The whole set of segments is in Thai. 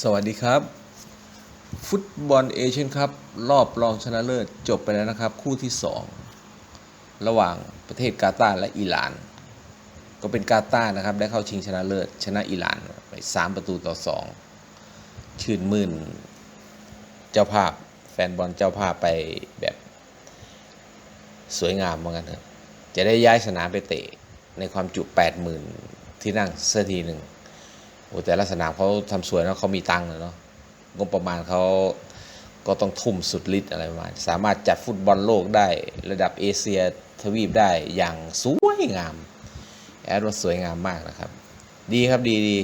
สวัสดีครับ ฟุตบอลเอเชียนคัพรอบรองชนะเลิศจบไปแล้วนะครับ คู่ที่ 2 ระหว่างประเทศกาตาร์และอิหร่าน ก็เป็นกาตาร์นะครับ ได้เข้าชิงชนะเลิศ ชนะอิหร่านไป 3 ประตูต่อ 2 ชื่นมื่น เจ้าภาพแฟนบอลเจ้าภาพไปแบบสวยงามเหมือนกันเถอะจะได้ย้ายสนามไปเตะในความจุ 80,000 ที่นั่งเสียทีหนึ่ง โอ้แต่ละสนามเขาทำสวยเนอะเขามีตังค์เนาะงบประมาณเขาก็ต้องทุ่มสุดฤทธิ์อะไรประมาณสามารถจัดฟุตบอลโลกได้ระดับเอเชียทวีปได้อย่างสวยงาม แอดว่าสวยงามมากนะครับ ดีครับดีดี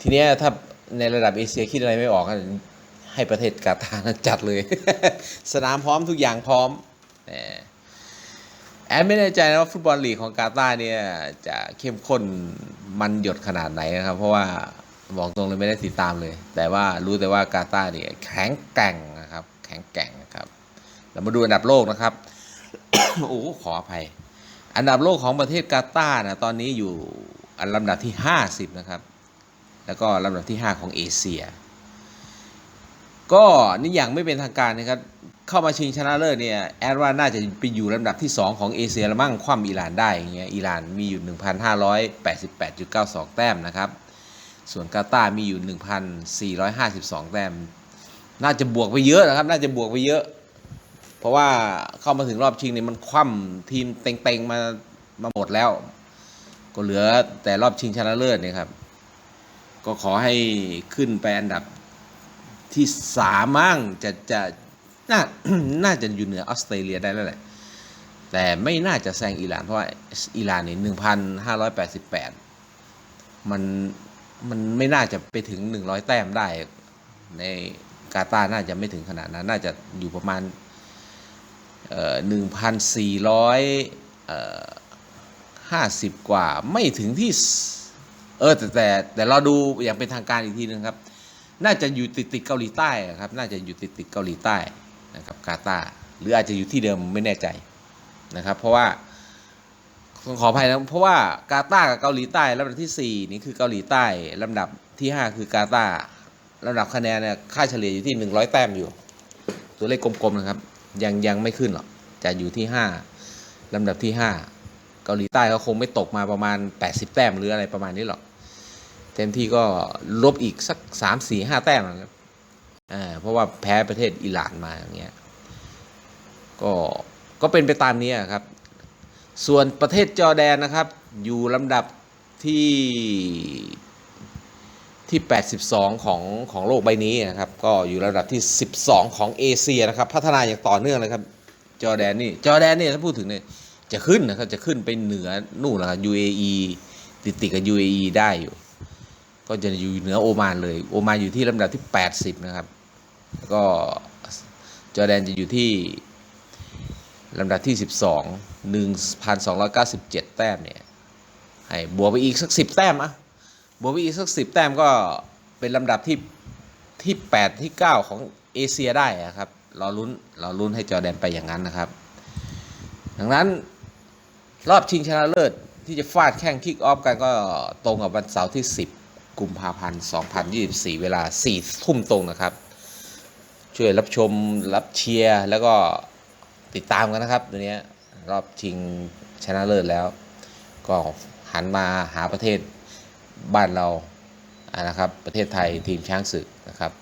ทีเนี้ยถ้าในระดับเอเชียคิดอะไรไม่ออกให้ประเทศกาตาร์นั้นจัดเลย สนามพร้อมทุกอย่างพร้อมแอนไม่แน่ใจนะว่าฟุตบอลลีกของกาตาร์เนี่ยจะเข้มข้น มันหยดขนาดไหนนะครับ เพราะว่าบอกตรงเลยไม่ได้ติดตามเลย แต่ว่ารู้แต่ว่ากาตาร์เนี่ยแข็งแกร่งนะครับ แข็งแกร่งนะครับเรามาดูอันดับโลกนะครับโอ้ขออภัย อันดับโลกของประเทศกาตาร์นะตอนนี้อยู่อันลำดับที่ 50 นะครับ แล้วก็ลำดับที่ 5 ของเอเชีย ก็นี่อย่างไม่เป็นทางการนะครับ เข้ามาชิงชนะเลิศเนี่ยแอดว่าน่าจะไปอยู่ลำดับที่ 2 ของเอเชียละมั่งคว่ำอิหร่านได้อย่างเงี้ยอิหร่านมีอยู่ 1,588.92 แต้มนะครับ ส่วนกาตาร์มีอยู่ 1,452 แต้ม น่าจะบวกไปเยอะนะครับ น่าจะบวกไปเยอะ เพราะว่าเข้ามาถึงรอบชิงเนี่ยมันคว่ำทีมเต็งๆมามาหมดแล้ว ก็เหลือแต่รอบชิงชนะเลิศเนี่ยครับ ก็ขอให้ขึ้นไปอันดับที่สามมั่งจะจะ น่าน่าจะอยู่เหนือออสเตรเลียได้แล้วแหละ แต่ไม่น่าจะแซงอิหร่านเพราะว่าอิหร่านนี่หนึ่งพันห้าร้อยแปดสิบแปดมันมันไม่น่าจะไปถึงหนึ่งร้อยแต้มได้ ในกาตาร์น่าจะไม่ถึงขนาดนั้น น่าจะอยู่ประมาณหนึ่งพันสี่ร้อยห้าสิบกว่าไม่ถึงที่ เออ แต่ แต่แต่เราดูอย่างเป็นทางการอีกทีนึงครับ น่าจะอยู่ติดติดเกาหลีใต้ครับ น่าจะอยู่ติดติดเกาหลีใต้ นะครับกาตาร์หรืออาจจะอยู่ที่เดิมไม่แน่ใจนะครับ เพราะว่าต้อขออภัยนะเพราะว่ากาตาร์กับเกาหลีใต้ลำดับที่ 4 นี่คือเกาหลีใต้ลำดับที่ 5 คือกาตาร์ลำดับคะแนนเนี่ยค่าเฉลี่ยอยู่ที่ 100 แต้มอยู่ ตัวเลขกลมๆนะครับยังยังไม่ขึ้นหรอกจะอยู่ที่ 5ลำดับที่ 5 เกาหลีใต้เขาคงไม่ตกมาประมาณ 80 แต้มหรืออะไรประมาณนี้หรอกเต็มที่ก็ลบอีกสักสามสี่ห้าแต้มนะครับ อ่าเพราะว่าแพ้ประเทศอิหร่านมาอย่างเงี้ยก็ก็เป็นไปตามนี้ครับ ส่วนประเทศจอแดนนะครับ อยู่ลำดับที่ที่ 82 ของของโลกใบนี้นะครับ ก็อยู่ลำดับที่ 12 ของเอเชียนะครับ พัฒนาอย่างต่อเนื่องเลยครับ จอแดนนี่ จอแดนนี่ถ้าพูดถึงเนี่ยจะขึ้นนะครับ จะขึ้นไปเหนือนู่นนะครับ UAE ติดติดกับ UAE ได้อยู่ ก็จะอยู่เหนือโอมานเลย โอมานอยู่ที่ลำดับที่ 80 นะครับ แล้วก็จอร์แดนจะอยู่ที่ลำดับที่ 12 1,297 แต้มเนี่ยให้บวกไปอีกสัก 10 แต้มอะบวกไปอีกสัก 10 แต้มก็เป็นลำดับที่ที่ 8 ที่ 9 ของเอเชียได้อะครับรอลุ้นรอลุ้นให้จอแดนไปอย่างนั้นนะครับ ดังนั้นรอบชิงชนะเลิศที่จะฟาดแข่งคิกออฟกันก็ตรงกับวันเสาร์ที่ 10 กุมภาพันธ์ 2024 เวลา 4 ทุ่มตรงนะครับ ช่วยรับชมรับเชียร์แล้วก็ติดตามกันนะครับตัวนี้รอบชิงชนะเลิศแล้ว ก็หันมาหาประเทศบ้านเรานะครับประเทศไทยทีมช้างศึกนะครับ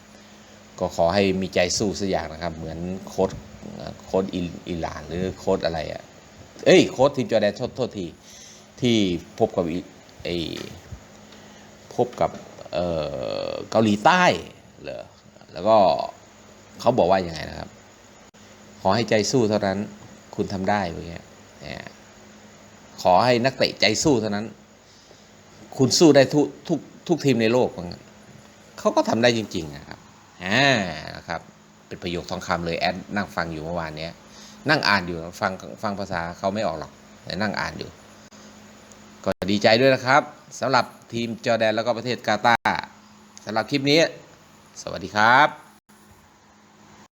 ก็ขอให้มีใจสู้สักอย่างนะครับ เหมือนโค้ดโค้ดอิอิหร่านหรือโค้ดอะไรอะ่ะเอ้ยโค้ดทีมจอแดนโทษโทษทีที่พบกับไอพบกับเออเกาหลีใต้เหรอแล้วก็ เขาบอกว่าอย่างไงนะครับ ขอให้ใจสู้เท่านั้น คุณทำได้อย่างเงี้ยขอให้นักเตะใจสู้เท่านั้น คุณสู้ได้ทุกทุกทุกทีมในโลกว่างั้นเขาก็ทำได้จริง ๆ นะครับอ่านะครับ เป็นประโยคทองคำเลยแอดนั่งฟังอยู่เมื่อวานเนี้ยนั่งอ่านอยู่ฟังฟังภาษาเขาไม่ออกหรอกแต่นั่งอ่านอยู่ ก็ดีใจด้วยนะครับสำหรับทีมจอร์แดนแล้วก็ประเทศกาตาร์สำหรับคลิปนี้ สวัสดีครับ